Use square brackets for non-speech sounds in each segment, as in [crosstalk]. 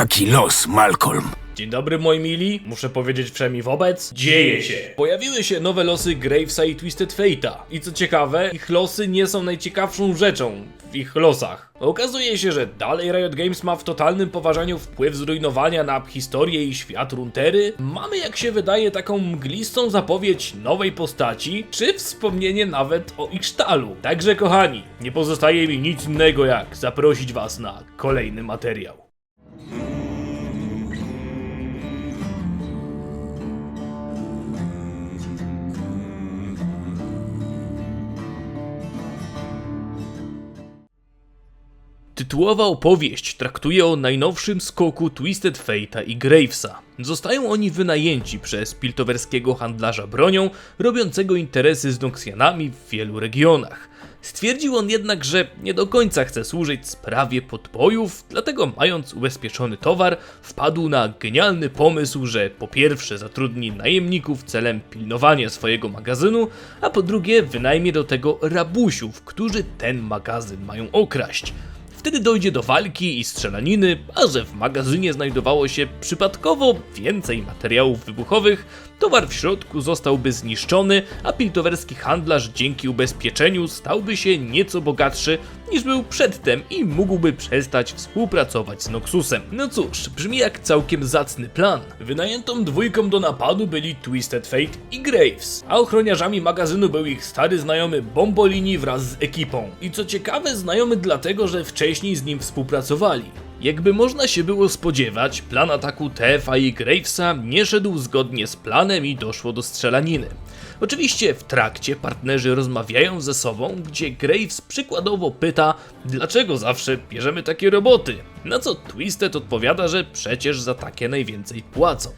taki los, Malcolm. Dzień dobry moi mili, muszę powiedzieć wszemi wobec, dzieje się! Pojawiły się nowe losy Gravesa i Twisted Fate'a. I co ciekawe, ich losy nie są najciekawszą rzeczą w ich losach. Okazuje się, że dalej Riot Games ma w totalnym poważaniu wpływ zrujnowania na historię i świat Runtery. Mamy jak się wydaje taką mglistą zapowiedź nowej postaci, czy wspomnienie nawet o ich. Także kochani, nie pozostaje mi nic innego jak zaprosić was na kolejny materiał. Tytułowa opowieść traktuje o najnowszym skoku Twisted Fate'a i Gravesa. Zostają oni wynajęci przez piltowerskiego handlarza bronią, robiącego interesy z Noxianami w wielu regionach. Stwierdził on jednak, że nie do końca chce służyć sprawie podbojów, dlatego mając ubezpieczony towar, wpadł na genialny pomysł, że po pierwsze zatrudni najemników celem pilnowania swojego magazynu, a po drugie wynajmie do tego rabusiów, którzy ten magazyn mają okraść. Wtedy dojdzie do walki i strzelaniny, a że w magazynie znajdowało się przypadkowo więcej materiałów wybuchowych, towar w środku zostałby zniszczony, a piltowerski handlarz dzięki ubezpieczeniu stałby się nieco bogatszy niż był przedtem i mógłby przestać współpracować z Noxusem. No cóż, brzmi jak całkiem zacny plan. Wynajętą dwójką do napadu byli Twisted Fate i Graves, a ochroniarzami magazynu był ich stary znajomy Bombolini wraz z ekipą. I co ciekawe, znajomy dlatego, że wcześniej z nim współpracowali. Jakby można się było spodziewać, plan ataku TFA i Gravesa nie szedł zgodnie z planem i doszło do strzelaniny. Oczywiście w trakcie partnerzy rozmawiają ze sobą, gdzie Graves przykładowo pyta, dlaczego zawsze bierzemy takie roboty, na co Twisted odpowiada, że przecież za takie najwięcej płacą.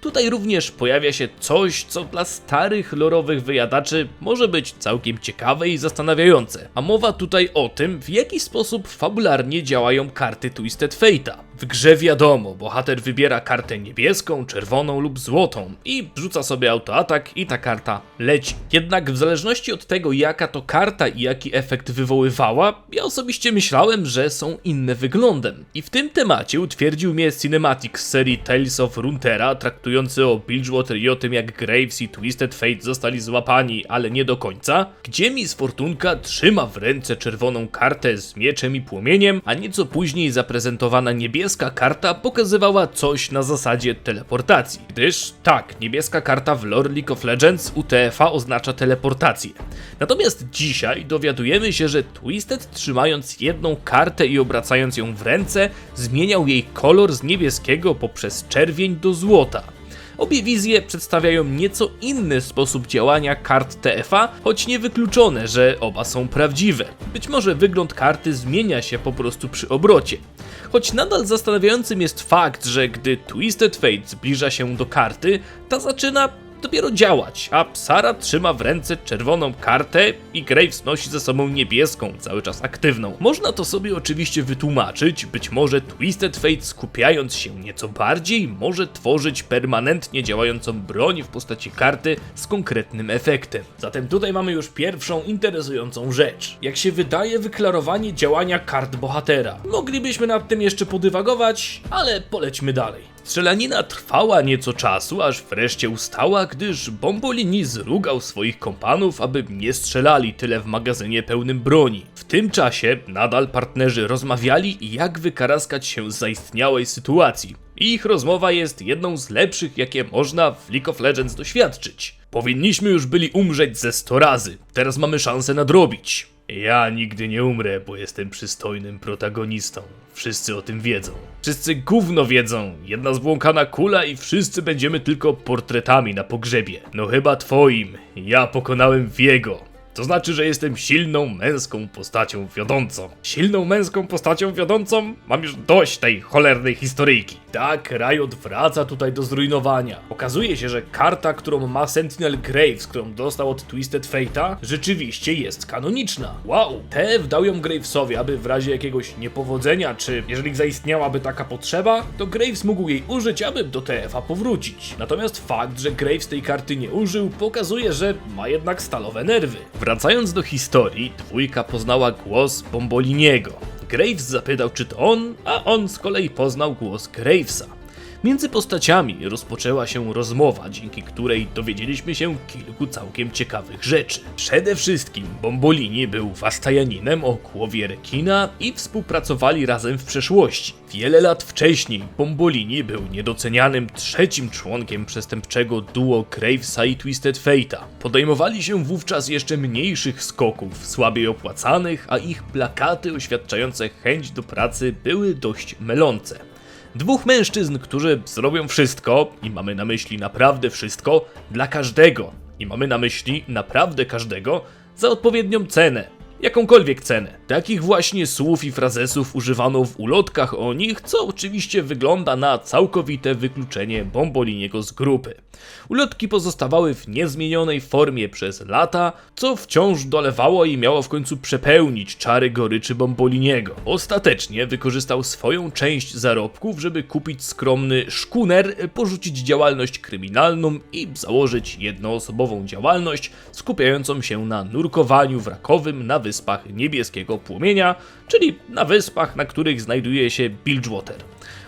Tutaj również pojawia się coś, co dla starych lorowych wyjadaczy może być całkiem ciekawe i zastanawiające. A mowa tutaj o tym, w jaki sposób fabularnie działają karty Twisted Fate'a. W grze wiadomo, bohater wybiera kartę niebieską, czerwoną lub złotą i rzuca sobie autoatak i ta karta leci. Jednak w zależności od tego jaka to karta i jaki efekt wywoływała, ja osobiście myślałem, że są inne wyglądem. I w tym temacie utwierdził mnie cinematic z serii Tales of Runeterra, traktujący o Bilgewater i o tym jak Graves i Twisted Fate zostali złapani, ale nie do końca, gdzie Miss Fortunka trzyma w ręce czerwoną kartę z mieczem i płomieniem, a nieco później zaprezentowana niebieska karta pokazywała coś na zasadzie teleportacji. Gdyż tak, niebieska karta w lore League of Legends UTF-a oznacza teleportację. Natomiast dzisiaj dowiadujemy się, że Twisted trzymając jedną kartę i obracając ją w ręce, zmieniał jej kolor z niebieskiego poprzez czerwień do złota. Obie wizje przedstawiają nieco inny sposób działania kart TFA, choć niewykluczone, że oba są prawdziwe. Być może wygląd karty zmienia się po prostu przy obrocie. Choć nadal zastanawiającym jest fakt, że gdy Twisted Fate zbliża się do karty, ta zaczyna dopiero działać, a Sara trzyma w ręce czerwoną kartę i Graves nosi ze sobą niebieską, cały czas aktywną. Można to sobie oczywiście wytłumaczyć, być może Twisted Fate skupiając się nieco bardziej może tworzyć permanentnie działającą broń w postaci karty z konkretnym efektem. Zatem tutaj mamy już pierwszą interesującą rzecz. Jak się wydaje wyklarowanie działania kart bohatera. Moglibyśmy nad tym jeszcze podywagować, ale polećmy dalej. Strzelanina trwała nieco czasu, aż wreszcie ustała, gdyż Bombolini zrugał swoich kompanów, aby nie strzelali tyle w magazynie pełnym broni. W tym czasie nadal partnerzy rozmawiali, jak wykaraskać się z zaistniałej sytuacji. Ich rozmowa jest jedną z lepszych, jakie można w League of Legends doświadczyć. Powinniśmy już byli umrzeć ze 100 razy, teraz mamy szansę nadrobić. Ja nigdy nie umrę, bo jestem przystojnym protagonistą. Wszyscy o tym wiedzą. Wszyscy gówno wiedzą. Jedna zbłąkana kula i wszyscy będziemy tylko portretami na pogrzebie. No chyba twoim. Ja pokonałem Wiego. To znaczy, że jestem silną męską postacią wiodącą. Silną męską postacią wiodącą? Mam już dość tej cholernej historyjki. Tak, Riot wraca tutaj do zrujnowania. Okazuje się, że karta, którą ma Sentinel Graves, którą dostał od Twisted Fate'a, rzeczywiście jest kanoniczna. Wow! TF dał ją Gravesowi, aby w razie jakiegoś niepowodzenia, czy jeżeli zaistniałaby taka potrzeba, to Graves mógł jej użyć, aby do TF-a powrócić. Natomiast fakt, że Graves tej karty nie użył, pokazuje, że ma jednak stalowe nerwy. Wracając do historii, dwójka poznała głos Bomboliniego. Graves zapytał, czy to on, a on z kolei poznał głos Gravesa. Między postaciami rozpoczęła się rozmowa, dzięki której dowiedzieliśmy się kilku całkiem ciekawych rzeczy. Przede wszystkim Bombolini był wastajaninem o głowie rekina i współpracowali razem w przeszłości. Wiele lat wcześniej Bombolini był niedocenianym trzecim członkiem przestępczego duo Gravesa i Twisted Fate'a. Podejmowali się wówczas jeszcze mniejszych skoków, słabiej opłacanych, a ich plakaty oświadczające chęć do pracy były dość mylące. Dwóch mężczyzn, którzy zrobią wszystko, i mamy na myśli naprawdę wszystko, dla każdego, i mamy na myśli naprawdę każdego, za odpowiednią cenę. Jakąkolwiek cenę. Takich właśnie słów i frazesów używano w ulotkach o nich, co oczywiście wygląda na całkowite wykluczenie Bomboliniego z grupy. Ulotki pozostawały w niezmienionej formie przez lata, co wciąż dolewało i miało w końcu przepełnić czary goryczy Bomboliniego. Ostatecznie wykorzystał swoją część zarobków, żeby kupić skromny szkuner, porzucić działalność kryminalną i założyć jednoosobową działalność skupiającą się na nurkowaniu wrakowym na wyspach Niebieskiego Płomienia, czyli na wyspach, na których znajduje się Bilgewater.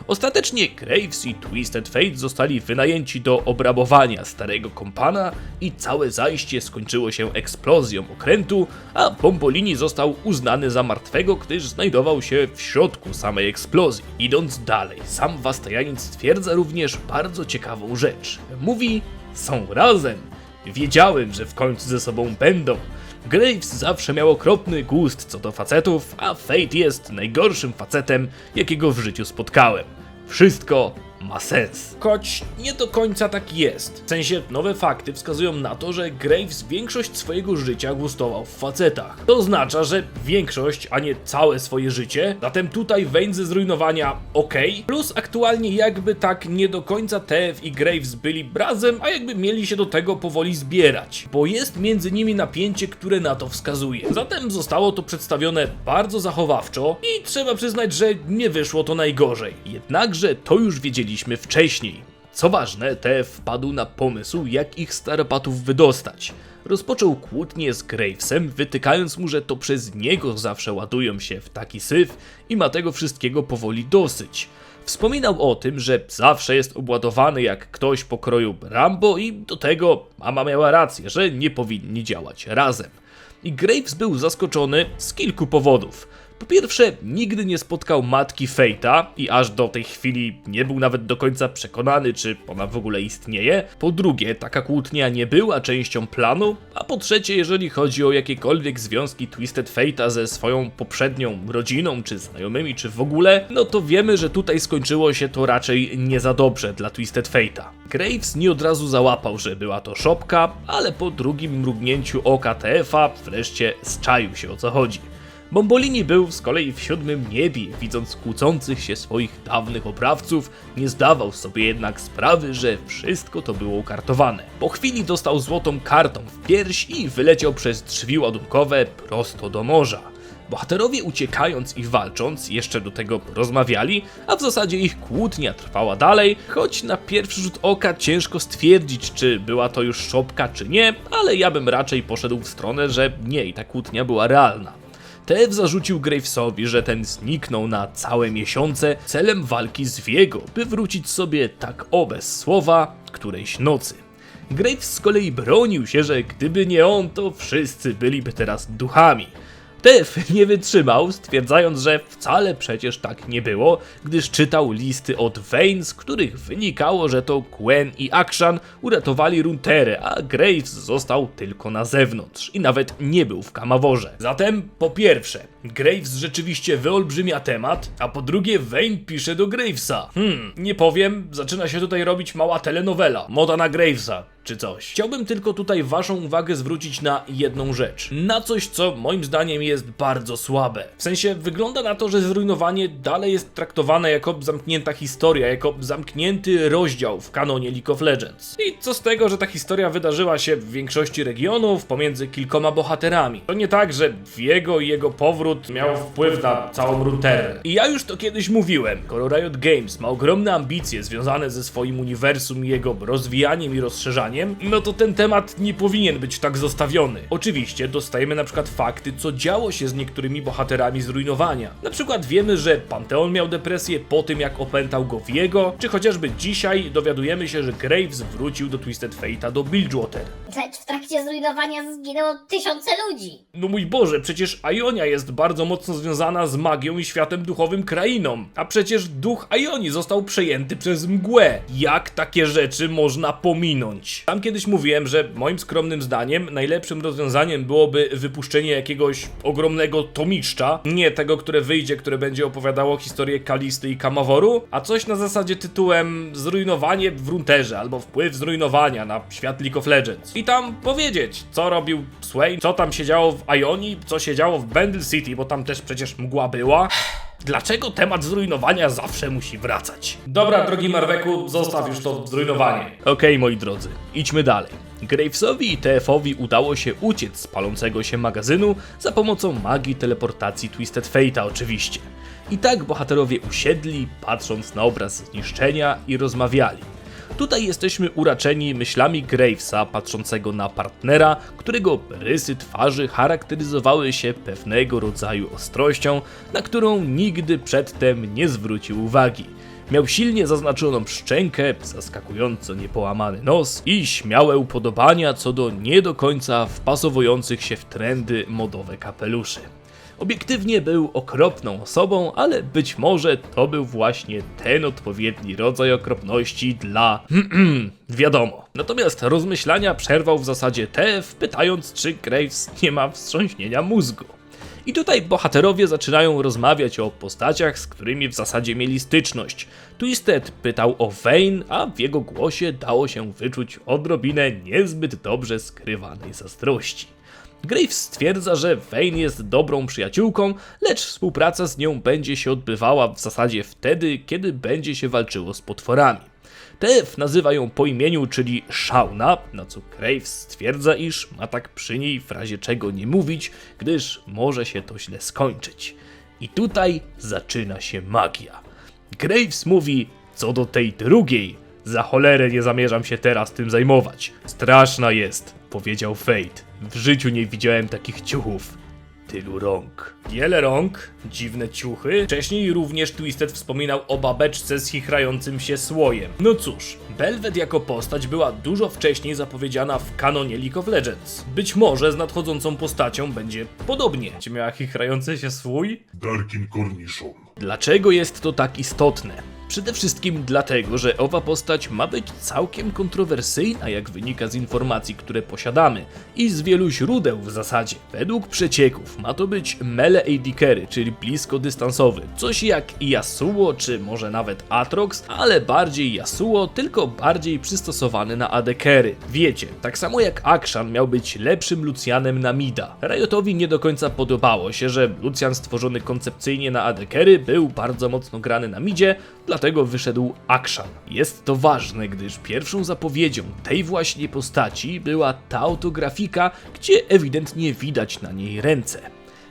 Ostatecznie Graves i Twisted Fate zostali wynajęci do obrabowania starego kompana i całe zajście skończyło się eksplozją okrętu, a Bombolini został uznany za martwego, gdyż znajdował się w środku samej eksplozji. Idąc dalej, sam Wastajanin stwierdza również bardzo ciekawą rzecz. Mówi, są razem. Wiedziałem, że w końcu ze sobą będą. Graves zawsze miał okropny gust co do facetów, a Fate jest najgorszym facetem, jakiego w życiu spotkałem. Wszystko ma sens. Choć nie do końca tak jest. W sensie nowe fakty wskazują na to, że Graves większość swojego życia gustował w facetach. To oznacza, że większość, a nie całe swoje życie. Zatem tutaj Wayne ze zrujnowania ok. Plus aktualnie jakby tak nie do końca TF i Graves byli razem, a jakby mieli się do tego powoli zbierać. Bo jest między nimi napięcie, które na to wskazuje. Zatem zostało to przedstawione bardzo zachowawczo i trzeba przyznać, że nie wyszło to najgorzej. Jednakże to już wcześniej. Co ważne, TF wpadł na pomysł, jak ich starapatów wydostać. Rozpoczął kłótnię z Gravesem, wytykając mu, że to przez niego zawsze ładują się w taki syf i ma tego wszystkiego powoli dosyć. Wspominał o tym, że zawsze jest obładowany jak ktoś pokroju Rambo i do tego mama miała rację, że nie powinni działać razem. I Graves był zaskoczony z kilku powodów. Po pierwsze, nigdy nie spotkał matki Fate'a i aż do tej chwili nie był nawet do końca przekonany, czy ona w ogóle istnieje. Po drugie, taka kłótnia nie była częścią planu. A po trzecie, jeżeli chodzi o jakiekolwiek związki Twisted Fate'a ze swoją poprzednią rodziną, czy znajomymi, czy w ogóle, no to wiemy, że tutaj skończyło się to raczej nie za dobrze dla Twisted Fate'a. Graves nie od razu załapał, że była to szopka, ale po drugim mrugnięciu oka TF-a wreszcie zczaił się o co chodzi. Bombolini był z kolei w siódmym niebie, widząc kłócących się swoich dawnych oprawców, nie zdawał sobie jednak sprawy, że wszystko to było ukartowane. Po chwili dostał złotą kartą w pierś i wyleciał przez drzwi ładunkowe prosto do morza. Bohaterowie uciekając i walcząc jeszcze do tego rozmawiali, a w zasadzie ich kłótnia trwała dalej, choć na pierwszy rzut oka ciężko stwierdzić, czy była to już szopka, czy nie, ale ja bym raczej poszedł w stronę, że nie i ta kłótnia była realna. Tev zarzucił Gravesowi, że ten zniknął na całe miesiące celem walki z Viego, by wrócić sobie tak o bez słowa którejś nocy. Graves z kolei bronił się, że gdyby nie on, to wszyscy byliby teraz duchami. Tev nie wytrzymał, stwierdzając, że wcale przecież tak nie było, gdyż czytał listy od Vayne, z których wynikało, że to Gwen i Akshan uratowali Runterę, a Graves został tylko na zewnątrz i nawet nie był w kamaworze. Zatem, po pierwsze, Graves rzeczywiście wyolbrzymia temat, a po drugie Vayne pisze do Gravesa. Hmm, nie powiem, zaczyna się tutaj robić mała telenowela, moda na Gravesa czy coś. Chciałbym tylko tutaj waszą uwagę zwrócić na jedną rzecz. Na coś, co moim zdaniem jest bardzo słabe. W sensie wygląda na to, że zrujnowanie dalej jest traktowane jako zamknięta historia, jako zamknięty rozdział w kanonie League of Legends. I co z tego, że ta historia wydarzyła się w większości regionów pomiędzy kilkoma bohaterami. To nie tak, że jego i jego powrót miał wpływ na całą Ruterę. I ja już to kiedyś mówiłem. Skoro Riot Games ma ogromne ambicje związane ze swoim uniwersum i jego rozwijaniem i rozszerzaniem, zdaniem, no to ten temat nie powinien być tak zostawiony. Oczywiście dostajemy na przykład fakty, co działo się z niektórymi bohaterami zrujnowania. Na przykład wiemy, że Panteon miał depresję po tym, jak opętał go Viego, czy chociażby dzisiaj dowiadujemy się, że Graves wrócił do Twisted Fate'a do Bilgewater. Lecz w trakcie zrujnowania zginęło tysiące ludzi. No mój Boże, przecież Ionia jest bardzo mocno związana z magią i światem duchowym krainą, a przecież duch Ioni został przejęty przez mgłę. Jak takie rzeczy można pominąć? Tam kiedyś mówiłem, że moim skromnym zdaniem najlepszym rozwiązaniem byłoby wypuszczenie jakiegoś ogromnego tomiszcza, nie tego, które wyjdzie, które będzie opowiadało historię Kalisty i Kamaworu, a coś na zasadzie tytułem Zrujnowanie w Runterze albo Wpływ zrujnowania na świat League of Legends. I tam powiedzieć, co robił Swain, co tam się działo w Ionii, co się działo w Bendel City, bo tam też przecież mgła była. Dlaczego temat zrujnowania zawsze musi wracać? Dobra, drogi Marweku, zostaw już to zrujnowanie. Okej, moi drodzy, idźmy dalej. Gravesowi i TF-owi udało się uciec z palącego się magazynu za pomocą magii teleportacji Twisted Fate'a oczywiście. I tak bohaterowie usiedli, patrząc na obraz zniszczenia i rozmawiali. Tutaj jesteśmy uraczeni myślami Gravesa patrzącego na partnera, którego rysy twarzy charakteryzowały się pewnego rodzaju ostrością, na którą nigdy przedtem nie zwrócił uwagi. Miał silnie zaznaczoną szczękę, zaskakująco niepołamany nos i śmiałe upodobania co do nie do końca wpasowujących się w trendy modowe kapeluszy. Obiektywnie był okropną osobą, ale być może to był właśnie ten odpowiedni rodzaj okropności dla. [clears throat] wiadomo. Natomiast rozmyślania przerwał w zasadzie TF, pytając, czy Graves nie ma wstrząśnienia mózgu. I tutaj bohaterowie zaczynają rozmawiać o postaciach, z którymi w zasadzie mieli styczność. Twisted pytał o Vayne, a w jego głosie dało się wyczuć odrobinę niezbyt dobrze skrywanej zazdrości. Graves stwierdza, że Vayne jest dobrą przyjaciółką, lecz współpraca z nią będzie się odbywała w zasadzie wtedy, kiedy będzie się walczyło z potworami. TF nazywa ją po imieniu, czyli Shauna, na co Graves stwierdza, iż ma tak przy niej w razie czego nie mówić, gdyż może się to źle skończyć. I tutaj zaczyna się magia. Graves mówi, co do tej drugiej, za cholerę nie zamierzam się teraz tym zajmować. Straszna jest, powiedział Fate. W życiu nie widziałem takich ciuchów. Tylu rąk. Wiele rąk, dziwne ciuchy. Wcześniej również Twisted wspominał o babeczce z chichrającym się słojem. No cóż, Belvet jako postać była dużo wcześniej zapowiedziana w kanonie League of Legends. Być może z nadchodzącą postacią będzie podobnie. Czy miała chichrający się słój? Darkin Cornichon. Dlaczego jest to tak istotne? Przede wszystkim dlatego, że owa postać ma być całkiem kontrowersyjna, jak wynika z informacji, które posiadamy i z wielu źródeł w zasadzie. Według przecieków ma to być mele AD czyli blisko dystansowy, coś jak Yasuo czy może nawet Atrox, ale bardziej Yasuo, tylko bardziej przystosowany na AD carry. Wiecie, tak samo jak Akshan miał być lepszym Lucianem na Mida. Riotowi nie do końca podobało się, że Lucian stworzony koncepcyjnie na AD carry był bardzo mocno grany na midzie, dlatego wyszedł Akshan. Jest to ważne, gdyż pierwszą zapowiedzią tej właśnie postaci była ta autografika, gdzie ewidentnie widać na niej ręce.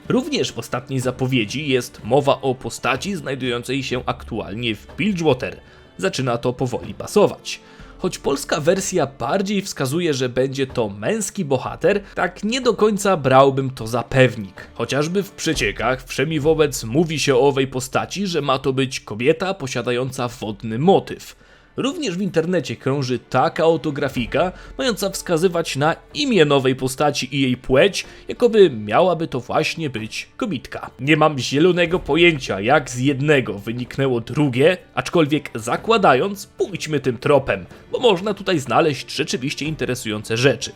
Również w ostatniej zapowiedzi jest mowa o postaci znajdującej się aktualnie w Bilgewater. Zaczyna to powoli pasować. Choć polska wersja bardziej wskazuje, że będzie to męski bohater, tak nie do końca brałbym to za pewnik. Chociażby w przeciekach wszemi wobec mówi się o owej postaci, że ma to być kobieta posiadająca wodny motyw. Również w internecie krąży taka autografika, mająca wskazywać na imię nowej postaci i jej płeć, jakoby miałaby to właśnie być kobitka. Nie mam zielonego pojęcia, jak z jednego wyniknęło drugie, aczkolwiek zakładając, pójdźmy tym tropem, bo można tutaj znaleźć rzeczywiście interesujące rzeczy.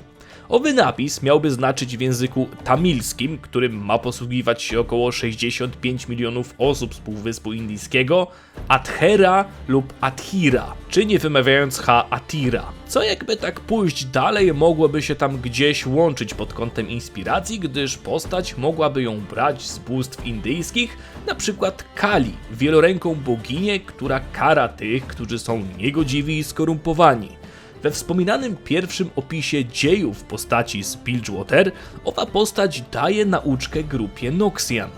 Owy napis miałby znaczyć w języku tamilskim, którym ma posługiwać się około 65 milionów osób z Półwyspu Indyjskiego, Adhera lub Adhira, czy nie wymawiając H Atira. Co jakby tak pójść dalej, mogłoby się tam gdzieś łączyć pod kątem inspiracji, gdyż postać mogłaby ją brać z bóstw indyjskich, na przykład Kali, wieloręką boginię, która kara tych, którzy są niegodziwi i skorumpowani. We wspominanym pierwszym opisie dziejów postaci z Bilgewater, owa postać daje nauczkę grupie Noxian.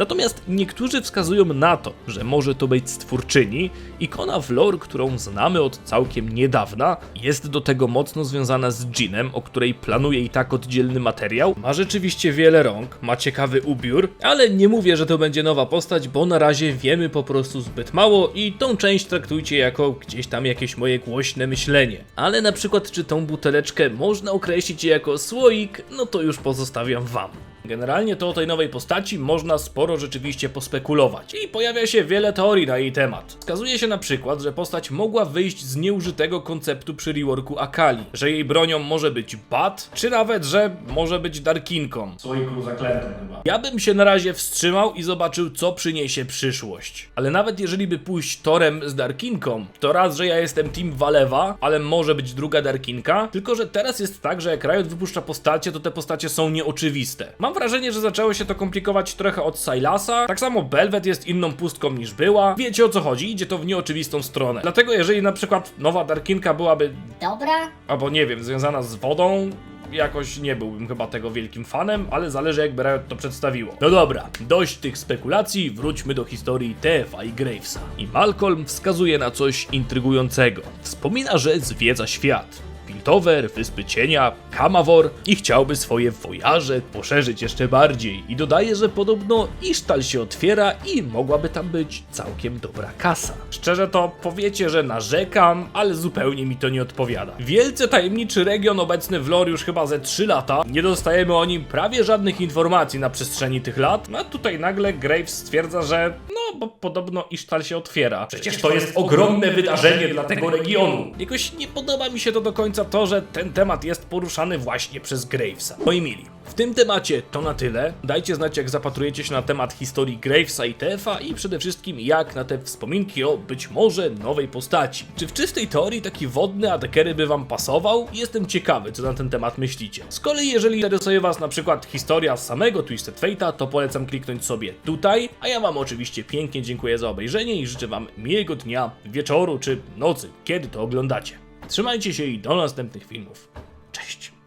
Natomiast niektórzy wskazują na to, że może to być stwórczyni, ikona w lore, którą znamy od całkiem niedawna, jest do tego mocno związana z Jeanem, o której planuje i tak oddzielny materiał. Ma rzeczywiście wiele rąk, ma ciekawy ubiór, ale nie mówię, że to będzie nowa postać, bo na razie wiemy po prostu zbyt mało i tą część traktujcie jako gdzieś tam jakieś moje głośne myślenie. Ale na przykład, czy tą buteleczkę można określić jako słoik, no to już pozostawiam wam. Generalnie to o tej nowej postaci można sporo rzeczywiście pospekulować i pojawia się wiele teorii na jej temat. Wskazuje się na przykład, że postać mogła wyjść z nieużytego konceptu przy reworku Akali, że jej bronią może być Bat, czy nawet, że może być Darkinką. Słoiku zaklętą chyba. Ja bym się na razie wstrzymał i zobaczył, co przyniesie przyszłość. Ale nawet jeżeli by pójść torem z Darkinką, to raz, że ja jestem Team Valewa, ale może być druga Darkinka, tylko że teraz jest tak, że jak Riot wypuszcza postacie, to te postacie są nieoczywiste. Mam wrażenie, że zaczęło się to komplikować trochę od Silasa, tak samo Belvet jest inną pustką niż była. Wiecie o co chodzi, idzie to w nieoczywistą stronę. Dlatego jeżeli na przykład nowa Darkinka byłaby, Dobra? albo nie wiem, związana z wodą, jakoś nie byłbym chyba tego wielkim fanem, ale zależy jakby Riot to przedstawiło. No dobra, dość tych spekulacji, wróćmy do historii TFA i Gravesa. I Malcolm wskazuje na coś intrygującego. Wspomina, że zwiedza świat. Piltover, Wyspy Cienia, Kamawor i chciałby swoje wojaże poszerzyć jeszcze bardziej. I dodaje, że podobno Isztal się otwiera i mogłaby tam być całkiem dobra kasa. Szczerze to powiecie, że narzekam, ale zupełnie mi to nie odpowiada. Wielce tajemniczy region obecny w lore już chyba ze 3 lata. Nie dostajemy o nim prawie żadnych informacji na przestrzeni tych lat. A tutaj nagle Graves stwierdza, że no, bo podobno Isztal się otwiera. Przecież to jest ogromne wydarzenie dla tego regionu. Jakoś nie podoba mi się to do końca to, że ten temat jest poruszany właśnie przez Gravesa. Moi mili, w tym temacie to na tyle. Dajcie znać, jak zapatrujecie się na temat historii Gravesa i TF-a i przede wszystkim jak na te wspominki o być może nowej postaci. Czy w czystej teorii taki wodny Adekery by wam pasował? Jestem ciekawy, co na ten temat myślicie. Z kolei, jeżeli interesuje was na przykład historia samego Twisted Fate'a, to polecam kliknąć sobie tutaj, a ja wam oczywiście pięknie dziękuję za obejrzenie i życzę wam miłego dnia, wieczoru czy nocy, kiedy to oglądacie. Trzymajcie się i do następnych filmów. Cześć!